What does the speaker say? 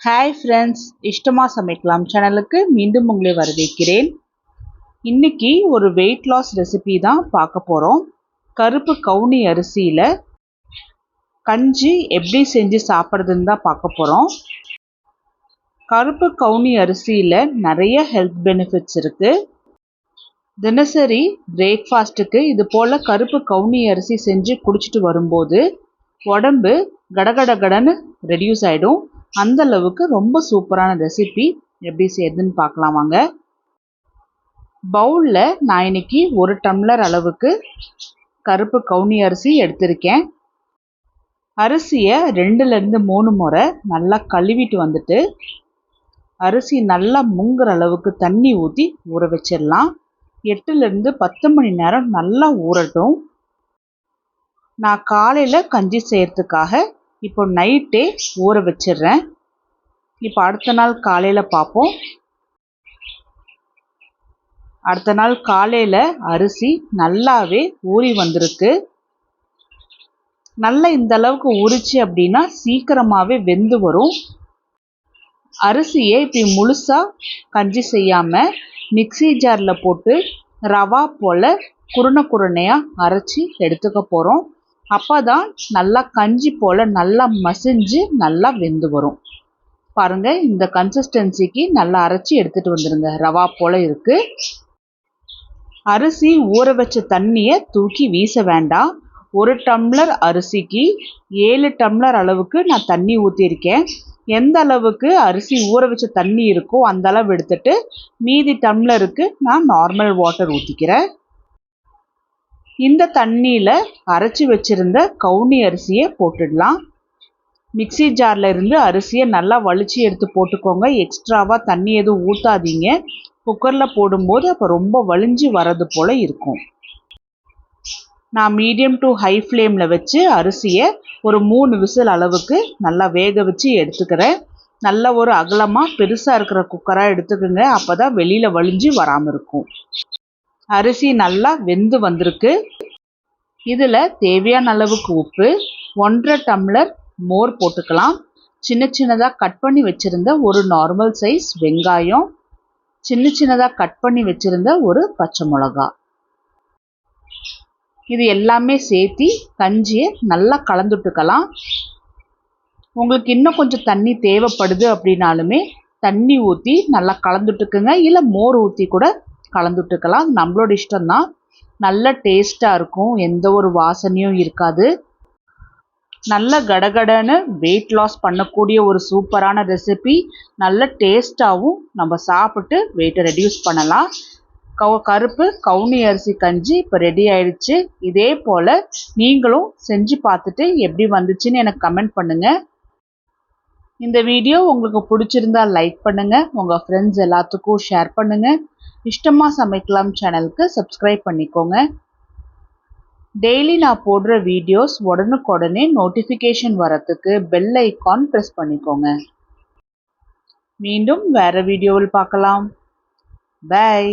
Hi friends இஷ்டமாக சமைக்கலாம் சேனலுக்கு மீண்டும் உங்களை வரவேற்கிறேன். இன்னைக்கு ஒரு வெயிட் லாஸ் ரெசிபி தான் பார்க்க போகிறோம் கருப்பு கவுனி அரிசியில் கஞ்சி எப்படி செஞ்சு சாப்பிட்றதுன்னு தான் பார்க்க போகிறோம் கருப்பு கவுனி அரிசியில் நிறைய ஹெல்த் பெனிஃபிட்ஸ் இருக்குது தினசரி பிரேக்ஃபாஸ்ட்டுக்கு இது போல் கருப்பு கவுனி அரிசி செஞ்சு குடிச்சிட்டு வரும்போது உடம்பு கடகட கடன்னு ரெடியூஸ் ஆகிடும் அந்த அளவுக்கு ரொம்ப சூப்பரான ரெசிபி எப்படி செய்யறதுன்னு பார்க்கலாம் வாங்க. பவுலில் நான் இன்னைக்கு ஒரு டம்ளர் அளவுக்கு கருப்பு கவுனி அரிசி எடுத்திருக்கேன். அரிசியை ரெண்டுலேருந்து மூணு முறை நல்லா கழுவிட்டு வந்துட்டு அரிசி நல்லா முங்குற அளவுக்கு தண்ணி ஊற்றி ஊற வச்சிடலாம். எட்டுலேருந்து பத்து மணி நேரம் நல்லா ஊறட்டும். நான் காலையில் கஞ்சி செய்கிறதுக்காக இப்போ நைட்டே ஊற வச்சிடுறேன். இப்போ அடுத்த நாள் காலையில் பார்ப்போம். அடுத்த நாள் காலையில் அரிசி நல்லாவே ஊறி வந்திருக்கு. நல்லா இந்த அளவுக்கு உரிச்சு அப்படின்னா சீக்கிரமாகவே வெந்து வரும். அரிசியை இப்படி முழுசாக கஞ்சி செய்யாமல் மிக்சி ஜாரில் போட்டு ரவா போல் குருணை குருணையாக அரைச்சி எடுத்துக்க போகிறோம் அப்போ தான் நல்லா கஞ்சி போல் நல்லா மசிஞ்சு நல்லா வெந்து வரும். பாருங்கள் இந்த கன்சிஸ்டன்சிக்கு நல்லா அரைச்சி எடுத்துகிட்டு வந்துடுங்க ரவா போல் இருக்குது அரிசி ஊற வச்ச தண்ணியை தூக்கி வீச வேண்டாம். ஒரு டம்ளர் அரிசிக்கு ஏழு டம்ளர் அளவுக்கு நான் தண்ணி ஊற்றியிருக்கேன் எந்த அளவுக்கு அரிசி ஊற வச்ச தண்ணி இருக்கோ அந்த அளவு எடுத்துட்டு மீதி டம்ளருக்கு நான் நார்மல் வாட்டர் ஊற்றிக்கிறேன் இந்த தண்ணியில் அரைச்சி வச்சுருந்த கவுனி அரிசியை போட்டுடலாம். மிக்சி ஜாரில் இருந்து அரிசியை நல்லா வலிச்சு எடுத்து போட்டுக்கோங்க. எக்ஸ்ட்ராவாக தண்ணி எதுவும் ஊற்றாதீங்க குக்கரில் போடும்போது அப்போ ரொம்ப வலிஞ்சு வர்றது போல் இருக்கும். நான் மீடியம் டு ஹை ஃப்ளேமில் வச்சு அரிசியை ஒரு மூணு விசில் அளவுக்கு நல்லா வேக வச்சு எடுத்துக்கிறேன். நல்ல ஒரு அகலமாக பெருசாக இருக்கிற குக்கராக எடுத்துக்கோங்க. அப்போ தான் வெளியில் வலிஞ்சு வராமல் இருக்கும். அரிசி நல்லா வெந்து வந்திருக்கு. இதில் தேவையான அளவுக்கு உப்பு ஒன்றரை டம்ளர் மோர் போட்டுக்கலாம். சின்ன சின்னதாக கட் பண்ணி வச்சுருந்த ஒரு நார்மல் சைஸ் வெங்காயம். சின்ன சின்னதாக கட் பண்ணி வச்சுருந்த ஒரு பச்சை மிளகா. இது எல்லாமே சேர்த்தி கஞ்சியை நல்லா கலந்துட்டுக்கலாம். உங்களுக்கு இன்னும் கொஞ்சம் தண்ணி தேவைப்படுது அப்படின்னாலுமே தண்ணி ஊற்றி நல்லா கலந்துட்டுக்குங்க. இல்லை மோர் ஊற்றி கூட கலந்துட்டுக்கலாம் நம்மளோட இஷ்டம்தான் நல்ல டேஸ்ட்டாக இருக்கும். எந்த ஒரு வாசனையும் இருக்காது. நல்ல கடகடன்னு வெயிட் லாஸ் பண்ணக்கூடிய ஒரு சூப்பரான ரெசிபி நல்ல டேஸ்ட்டாகவும் நம்ம சாப்பிட்டு வெயிட்டை ரெடியூஸ் பண்ணலாம். கவு கருப்பு கவுனி அரிசி கஞ்சி இப்போ ரெடி ஆயிடுச்சு. இதே போல் நீங்களும் செஞ்சு பார்த்துட்டு எப்படி வந்துச்சுன்னு எனக்கு கமெண்ட் பண்ணுங்கள் இந்த வீடியோ உங்களுக்கு பிடிச்சிருந்தா லைக் பண்ணுங்கள் உங்கள் ஃப்ரெண்ட்ஸ் எல்லாத்துக்கும் ஷேர் பண்ணுங்கள் இஷ்டமாக சமைக்கலாம் சேனலுக்கு சப்ஸ்கிரைப் பண்ணிக்கோங்க. டெய்லி நான் போடுற வீடியோஸ் உடனுக்குடனே நோட்டிஃபிகேஷன் வரத்துக்கு பெல் ஐக்கான் ப்ரெஸ் பண்ணிக்கோங்க. மீண்டும் வேறு வீடியோவில் பார்க்கலாம். பாய்